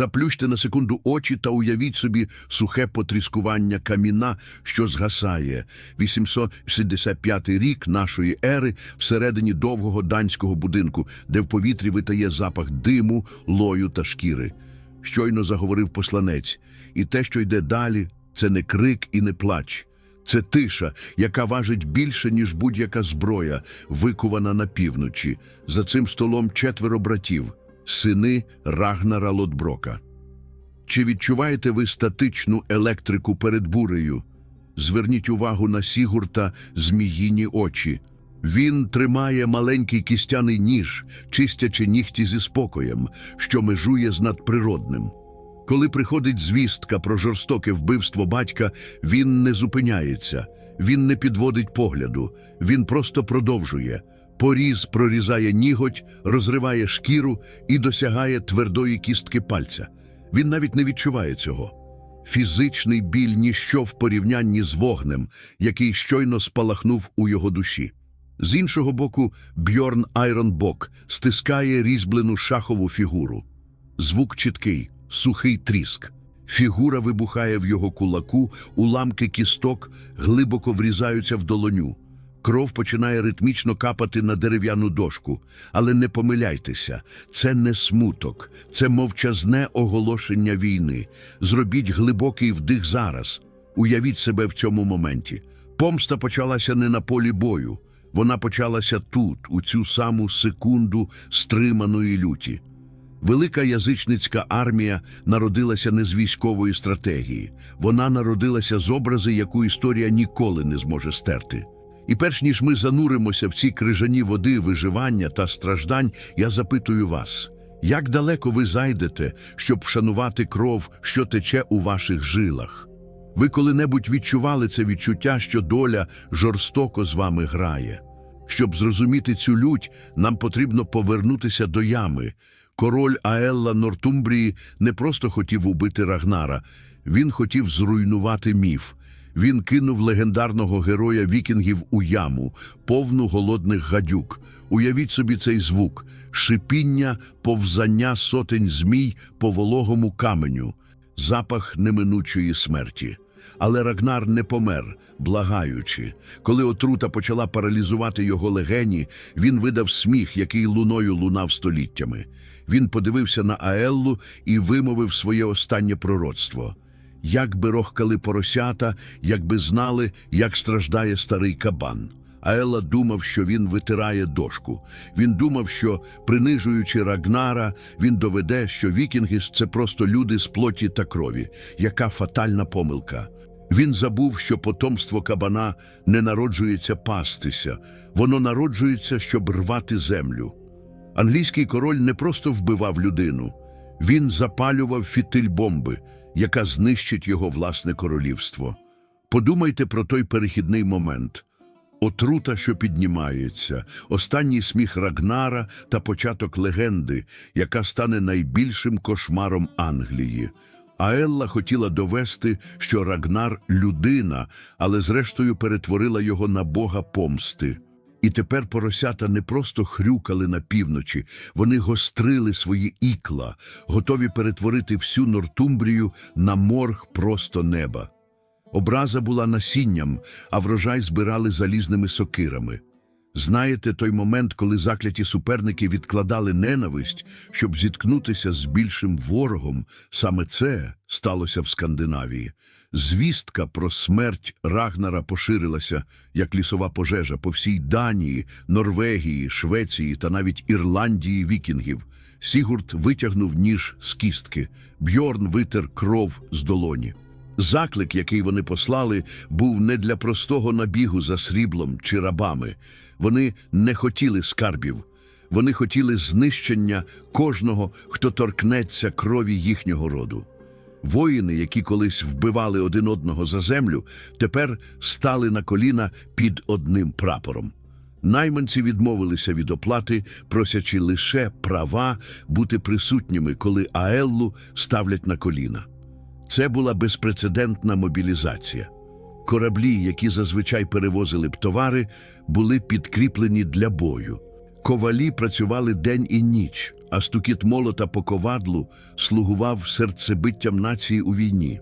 Заплющте на секунду очі та уявіть собі сухе потріскування каміна, що згасає. 865 рік нашої ери всередині довгого данського будинку, де в повітрі витає запах диму, лою та шкіри. Щойно заговорив посланець, і те, що йде далі, це не крик і не плач. Це тиша, яка важить більше, ніж будь-яка зброя, викувана на півночі. За цим столом четверо братів, сини Рагнара Лотброка. Чи відчуваєте ви статичну електрику перед бурею? Зверніть увагу на Сігурта зміїні очі. Він тримає маленький кістяний ніж, чистячи нігті зі спокоєм, що межує з надприродним. Коли приходить звістка про жорстоке вбивство батька, він не зупиняється, він не підводить погляду, він просто продовжує. Поріз прорізає ніготь, розриває шкіру і досягає твердої кістки пальця. Він навіть не відчуває цього. Фізичний біль ніщо в порівнянні з вогнем, який щойно спалахнув у його душі. З іншого боку, Бьорн Айронбок стискає різьблену шахову фігуру. Звук чіткий, сухий тріск. Фігура вибухає в його кулаку, уламки кісток глибоко врізаються в долоню. Кров починає ритмічно капати на дерев'яну дошку. Але не помиляйтеся, це не смуток, це мовчазне оголошення війни. Зробіть глибокий вдих зараз. Уявіть себе в цьому моменті. Помста почалася не на полі бою. Вона почалася тут, у цю саму секунду стриманої люті. Велика язичницька армія народилася не з військової стратегії. Вона народилася з образи, яку історія ніколи не зможе стерти. І перш ніж ми зануримося в ці крижані води виживання та страждань, я запитую вас, як далеко ви зайдете, щоб вшанувати кров, що тече у ваших жилах? Ви коли-небудь відчували це відчуття, що доля жорстоко з вами грає? Щоб зрозуміти цю лють, нам потрібно повернутися до ями. Король Аелла Нортумбрії не просто хотів убити Рагнара, він хотів зруйнувати міф. Він кинув легендарного героя вікінгів у яму, повну голодних гадюк. Уявіть собі цей звук шипіння, повзання сотень змій по вологому каменю, запах неминучої смерті. Але Рагнар не помер, благаючи. Коли отрута почала паралізувати його легені, він видав сміх, який луною лунав століттями. Він подивився на Аеллу і вимовив своє останнє пророцтво. Як би рохкали поросята, якби знали, як страждає старий кабан. Аелла думав, що він витирає дошку. Він думав, що, принижуючи Рагнара, він доведе, що вікінги – це просто люди з плоті та крові. Яка фатальна помилка. Він забув, що потомство кабана не народжується пастися, воно народжується, щоб рвати землю. Англійський король не просто вбивав людину, він запалював фітиль бомби, яка знищить його власне королівство. Подумайте про той перехідний момент. Отрута, що піднімається, останній сміх Рагнара та початок легенди, яка стане найбільшим кошмаром Англії. Аелла хотіла довести, що Рагнар людина, але зрештою перетворила його на бога помсти. І тепер поросята не просто хрюкали на півночі, вони гострили свої ікла, готові перетворити всю Нортумбрію на морг просто неба. Образа була насінням, а врожай збирали залізними сокирами. Знаєте той момент, коли закляті суперники відкладали ненависть, щоб зіткнутися з більшим ворогом, саме це сталося в Скандинавії. Звістка про смерть Рагнара поширилася, як лісова пожежа по всій Данії, Норвегії, Швеції та навіть Ірландії вікінгів. Сігурд витягнув ніж з кістки, Бьорн витер кров з долоні. Заклик, який вони послали, був не для простого набігу за сріблом чи рабами. Вони не хотіли скарбів. Вони хотіли знищення кожного, хто торкнеться крові їхнього роду. Воїни, які колись вбивали один одного за землю, тепер стали на коліна під одним прапором. Найманці відмовилися від оплати, просячи лише права бути присутніми, коли Аеллу ставлять на коліна. Це була безпрецедентна мобілізація. Кораблі, які зазвичай перевозили б товари, були підкріплені для бою. Ковалі працювали день і ніч, а стукіт молота по ковадлу слугував серцебиттям нації у війні.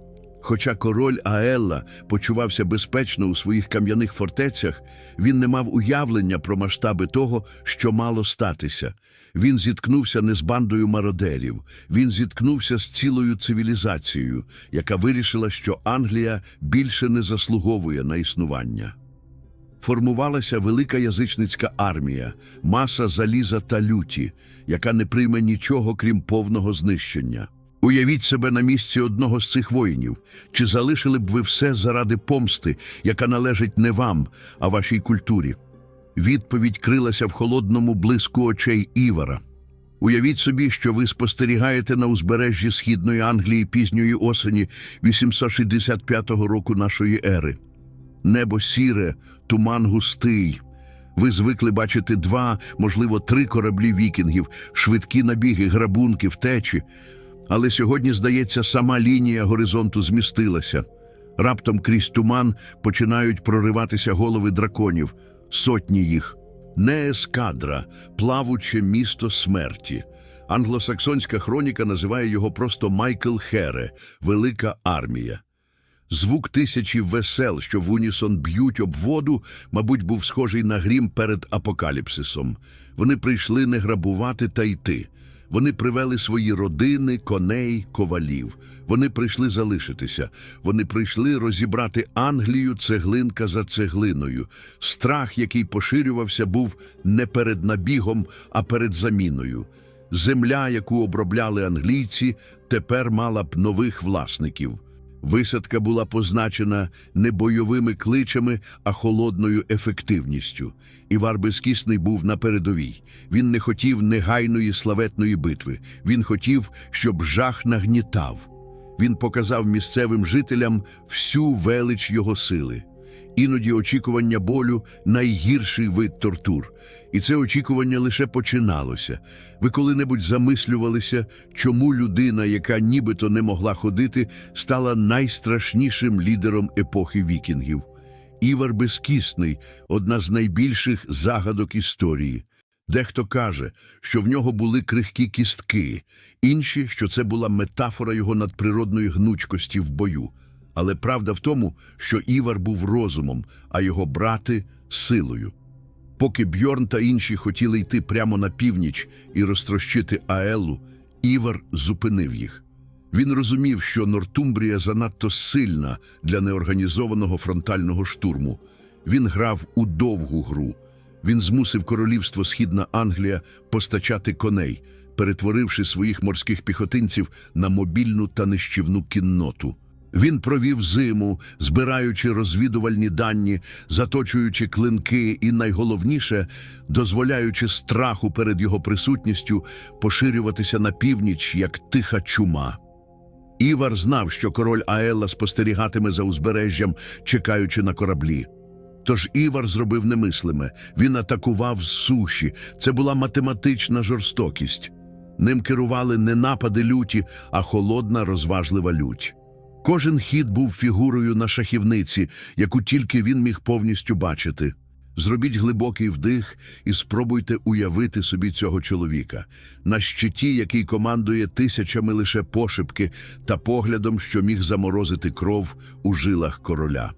Хоча король Аелла почувався безпечно у своїх кам'яних фортецях, він не мав уявлення про масштаби того, що мало статися. Він зіткнувся не з бандою мародерів, він зіткнувся з цілою цивілізацією, яка вирішила, що Англія більше не заслуговує на існування. Формувалася велика язичницька армія, маса заліза та люті, яка не прийме нічого крім повного знищення. Уявіть себе на місці одного з цих воїнів. Чи залишили б ви все заради помсти, яка належить не вам, а вашій культурі? Відповідь крилася в холодному блиску очей Івара. Уявіть собі, що ви спостерігаєте на узбережжі Східної Англії пізньої осені 865 року нашої ери. Небо сіре, туман густий. Ви звикли бачити два, можливо, три кораблі вікінгів, швидкі набіги, грабунки, втечі. Але сьогодні, здається, сама лінія горизонту змістилася. Раптом крізь туман починають прориватися голови драконів, сотні їх. Не ескадра, плавуче місто смерті. Англосаксонська хроніка називає його просто Майкл Хере, велика армія. Звук тисячі весел, що в унісон б'ють об воду, мабуть, був схожий на грім перед апокаліпсисом. Вони прийшли не грабувати та йти. Вони привели свої родини, коней, ковалів. Вони прийшли залишитися. Вони прийшли розібрати Англію цеглинка за цеглиною. Страх, який поширювався, був не перед набігом, а перед заміною. Земля, яку обробляли англійці, тепер мала б нових власників. Висадка була позначена не бойовими кличами, а холодною ефективністю. Івар Безкісний був на передовій. Він не хотів негайної славетної битви. Він хотів, щоб жах нагнітав. Він показав місцевим жителям всю велич його сили. Іноді очікування болю найгірший вид тортур. І це очікування лише починалося. Ви коли-небудь замислювалися, чому людина, яка нібито не могла ходити, стала найстрашнішим лідером епохи вікінгів. Івар Безкісний одна з найбільших загадок історії. Дехто каже, що в нього були крихкі кістки, інші, що це була метафора його надприродної гнучкості в бою. Але правда в тому, що Івар був розумом, а його брати силою. Поки Бьорн та інші хотіли йти прямо на північ і розтрощити Аелу, Івар зупинив їх. Він розумів, що Нортумбрія занадто сильна для неорганізованого фронтального штурму. Він грав у довгу гру. Він змусив королівство Східна Англія постачати коней, перетворивши своїх морських піхотинців на мобільну та нищівну кінноту. Він провів зиму, збираючи розвідувальні дані, заточуючи клинки і, найголовніше, дозволяючи страху перед його присутністю поширюватися на північ, як тиха чума. Івар знав, що король Аелла спостерігатиме за узбережжям, чекаючи на кораблі. Тож Івар зробив немислиме. Він атакував з суші. Це була математична жорстокість. Ним керували не напади люті, а холодна розважлива лють. Кожен хід був фігурою на шахівниці, яку тільки він міг повністю бачити. Зробіть глибокий вдих і спробуйте уявити собі цього чоловіка на щиті, який командує тисячами лише пошепки та поглядом, що міг заморозити кров у жилах короля.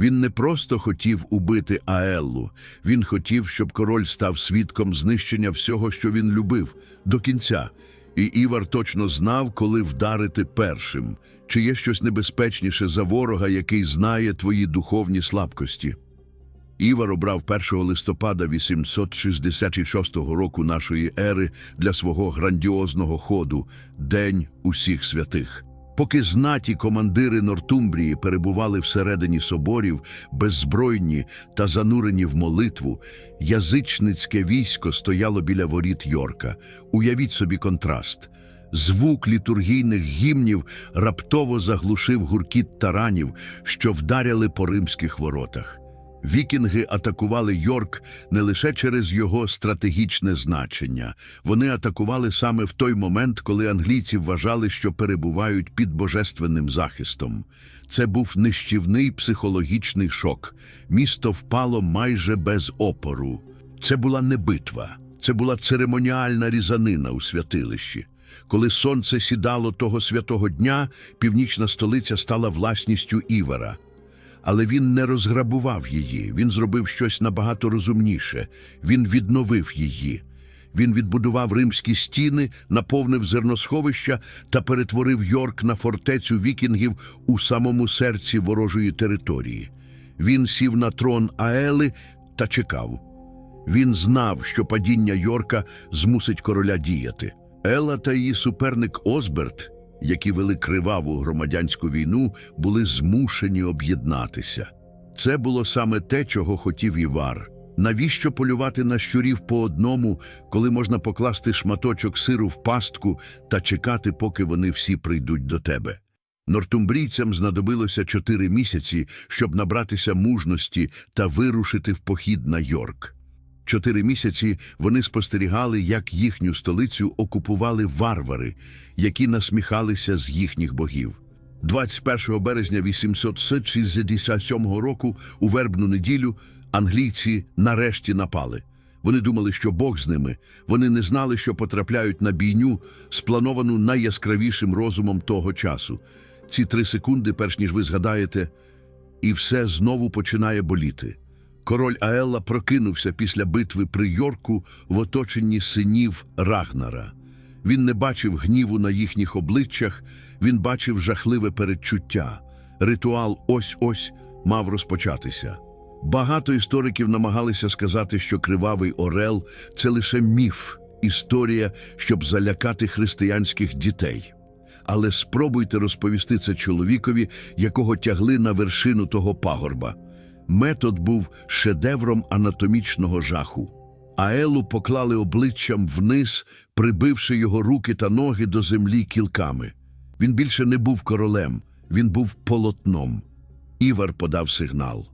Він не просто хотів убити Аеллу, він хотів, щоб король став свідком знищення всього, що він любив, до кінця. І Івар точно знав, коли вдарити першим, чи є щось небезпечніше за ворога, який знає твої духовні слабкості. Івар обрав 1 листопада 866 року нашої ери для свого грандіозного ходу День усіх святих. Поки знаті командири Нортумбрії перебували всередині соборів, беззбройні та занурені в молитву, язичницьке військо стояло біля воріт Йорка. Уявіть собі контраст. Звук літургійних гімнів раптово заглушив гуркіт таранів, що вдаряли по римських воротах. Вікінги атакували Йорк не лише через його стратегічне значення. Вони атакували саме в той момент, коли англійці вважали, що перебувають під божественним захистом. Це був нищівний психологічний шок. Місто впало майже без опору. Це була не битва, Це була церемоніальна різанина у святилищі. Коли сонце сідало того святого дня, північна столиця стала власністю Івара. Але він не розграбував її, він зробив щось набагато розумніше. Він відновив її. Він відбудував римські стіни, наповнив зерносховища та перетворив Йорк на фортецю вікінгів у самому серці ворожої території. Він сів на трон Аели та чекав. Він знав, що падіння Йорка змусить короля діяти. Ела та її суперник Озберт, які вели криваву громадянську війну, були змушені об'єднатися. Це було саме те, чого хотів Івар. Навіщо полювати на щурів по одному, коли можна покласти шматочок сиру в пастку та чекати, поки вони всі прийдуть до тебе? Нортумбрійцям знадобилося чотири місяці, щоб набратися мужності та вирушити в похід на Йорк. Чотири місяці вони спостерігали, як їхню столицю окупували варвари, які насміхалися з їхніх богів. 21 березня 867 року, у вербну неділю, англійці нарешті напали. Вони думали, що Бог з ними. Вони не знали, що потрапляють на бійню, сплановану найяскравішим розумом того часу. Ці три секунди, перш ніж ви згадаєте, і все знову починає боліти. Король Аелла прокинувся після битви при Йорку в оточенні синів Рагнара. Він не бачив гніву на їхніх обличчях, він бачив жахливе передчуття. Ритуал ось-ось мав розпочатися. Багато істориків намагалися сказати, що кривавий орел це лише міф, історія, щоб залякати християнських дітей. Але спробуйте розповісти це чоловікові, якого тягли на вершину того пагорба. Метод був шедевром анатомічного жаху. Аелу поклали обличчям вниз, прибивши його руки та ноги до землі кілками. Він більше не був королем, він був полотном. Івар подав сигнал.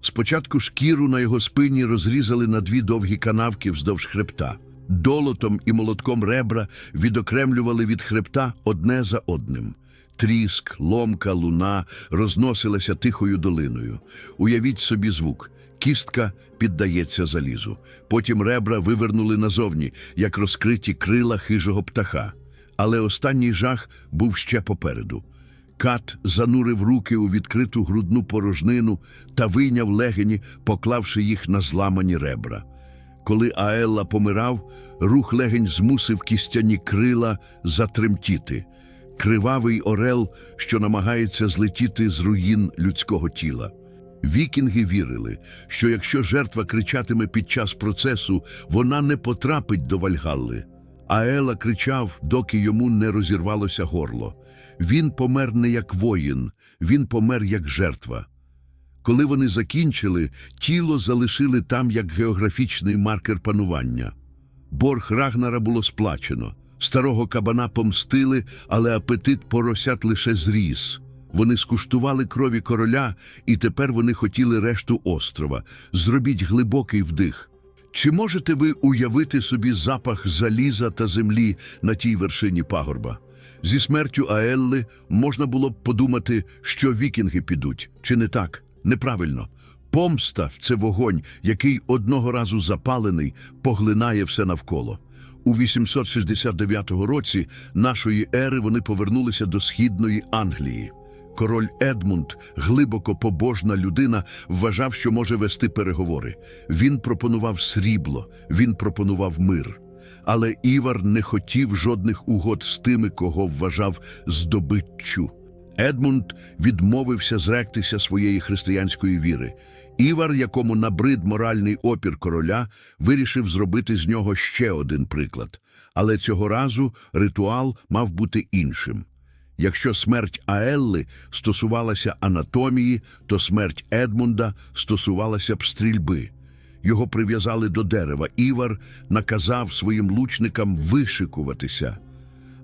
Спочатку шкіру на його спині розрізали на дві довгі канавки вздовж хребта. Долотом і молотком ребра відокремлювали від хребта одне за одним. Тріск, ломка, луна розносилася тихою долиною. Уявіть собі звук. Кістка піддається залізу. Потім ребра вивернули назовні, як розкриті крила хижого птаха. Але останній жах був ще попереду. Кат занурив руки у відкриту грудну порожнину та вийняв легені, поклавши їх на зламані ребра. Коли Аелла помирав, рух легень змусив кістяні крила затремтіти. Кривавий орел, що намагається злетіти з руїн людського тіла. Вікінги вірили, що якщо жертва кричатиме під час процесу, вона не потрапить до Вальгалли. Аела кричав, доки йому не розірвалося горло. Він помер не як воїн, він помер як жертва. Коли вони закінчили, тіло залишили там як географічний маркер панування. Борг Рагнара було сплачено. Старого кабана помстили, але апетит поросят лише зріс. Вони скуштували крові короля, і тепер вони хотіли решту острова. Зробіть глибокий вдих. Чи можете ви уявити собі запах заліза та землі на тій вершині пагорба? Зі смертю Аелли можна було б подумати, що вікінги підуть, чи не так? Неправильно. Помста це вогонь, який одного разу запалений, поглинає все навколо. У 869 році нашої ери вони повернулися до східної Англії. Король Едмунд, глибоко побожна людина, вважав, що може вести переговори. Він пропонував срібло, він пропонував мир. Але Івар не хотів жодних угод з тими, кого вважав здобиччю. Едмунд відмовився зректися своєї християнської віри. Івар, якому набрид моральний опір короля, вирішив зробити з нього ще один приклад. Але цього разу ритуал мав бути іншим. Якщо смерть Аелли стосувалася анатомії, то смерть Едмунда стосувалася б стрільби. Його прив'язали до дерева. Івар наказав своїм лучникам вишикуватися.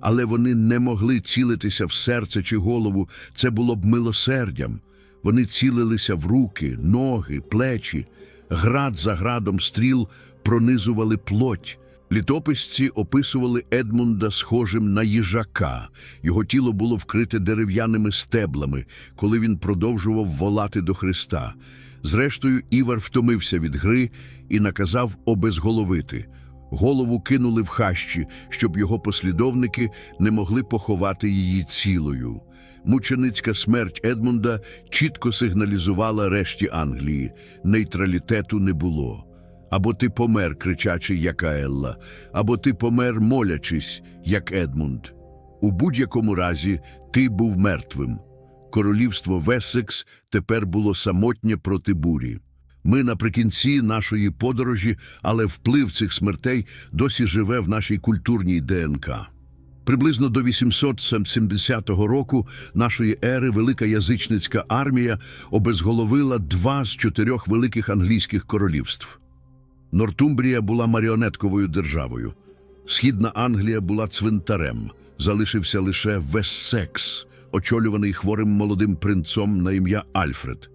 Але вони не могли цілитися в серце чи голову, це було б милосердям. Вони цілилися в руки, ноги, плечі. Град за градом стріл пронизували плоть. Літописці описували Едмунда схожим на їжака. Його тіло було вкрите дерев'яними стеблами, коли він продовжував волати до Христа. Зрештою, Івар втомився від гри і наказав обезголовити. Голову кинули в хащі, щоб його послідовники не могли поховати її цілою. Мученицька смерть Едмунда чітко сигналізувала решті Англії. Нейтралітету не було. Або ти помер, кричачи, як Аелла, або ти помер, молячись, як Едмунд. У будь-якому разі ти був мертвим. Королівство Весекс тепер було самотнє проти бурі. Ми наприкінці нашої подорожі, але вплив цих смертей досі живе в нашій культурній ДНК. Приблизно до 870 року нашої ери велика язичницька армія обезголовила два з чотирьох великих англійських королівств. Нортумбрія була маріонетковою державою. Східна Англія була цвинтарем. Залишився лише Вессекс, очолюваний хворим молодим принцом на ім'я Альфред.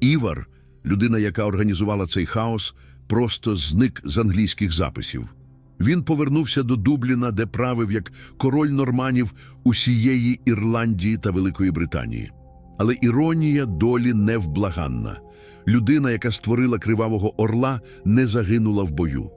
Івар, людина, яка організувала цей хаос, просто зник з англійських записів. Він повернувся до Дубліна, де правив як король норманів усієї Ірландії та Великої Британії. Але іронія долі невблаганна. Людина, яка створила кривавого орла, не загинула в бою.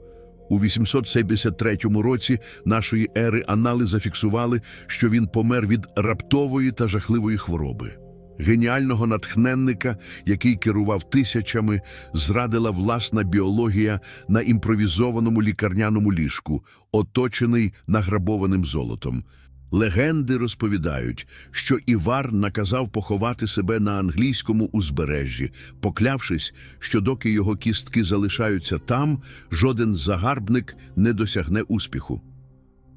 У 873 році нашої ери анали зафіксували, що він помер від раптової та жахливої хвороби. Геніального натхненника, який керував тисячами, зрадила власна біологія на імпровізованому лікарняному ліжку, оточений награбованим золотом. Легенди розповідають, що Івар наказав поховати себе на англійському узбережжі, поклявшись, що доки його кістки залишаються там, жоден загарбник не досягне успіху.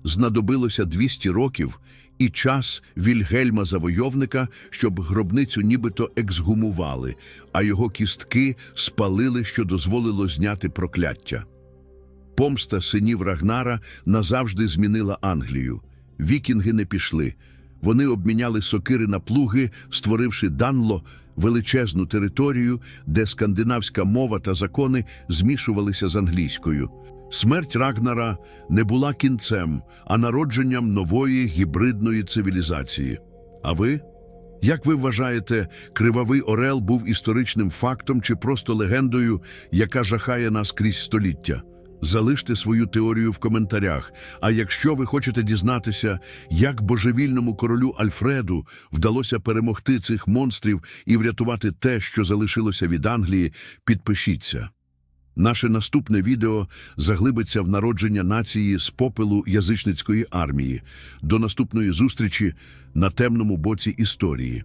Знадобилося 200 років і час Вільгельма Завойовника, щоб гробницю нібито ексгумували, а його кістки спалили, що дозволило зняти прокляття. Помста синів Рагнара назавжди змінила Англію. Вікінги не пішли. Вони обміняли сокири на плуги, створивши Данло величезну територію, де скандинавська мова та закони змішувалися з англійською. Смерть Рагнара не була кінцем, а народженням нової гібридної цивілізації. А ви? Як ви вважаєте, Кривавий Орел був історичним фактом чи просто легендою, яка жахає нас крізь століття? Залиште свою теорію в коментарях. А якщо ви хочете дізнатися, як божевільному королю Альфреду вдалося перемогти цих монстрів і врятувати те, що залишилося від Англії, підпишіться. Наше наступне відео заглибиться в народження нації з попелу язичницької армії. До наступної зустрічі на темному боці історії.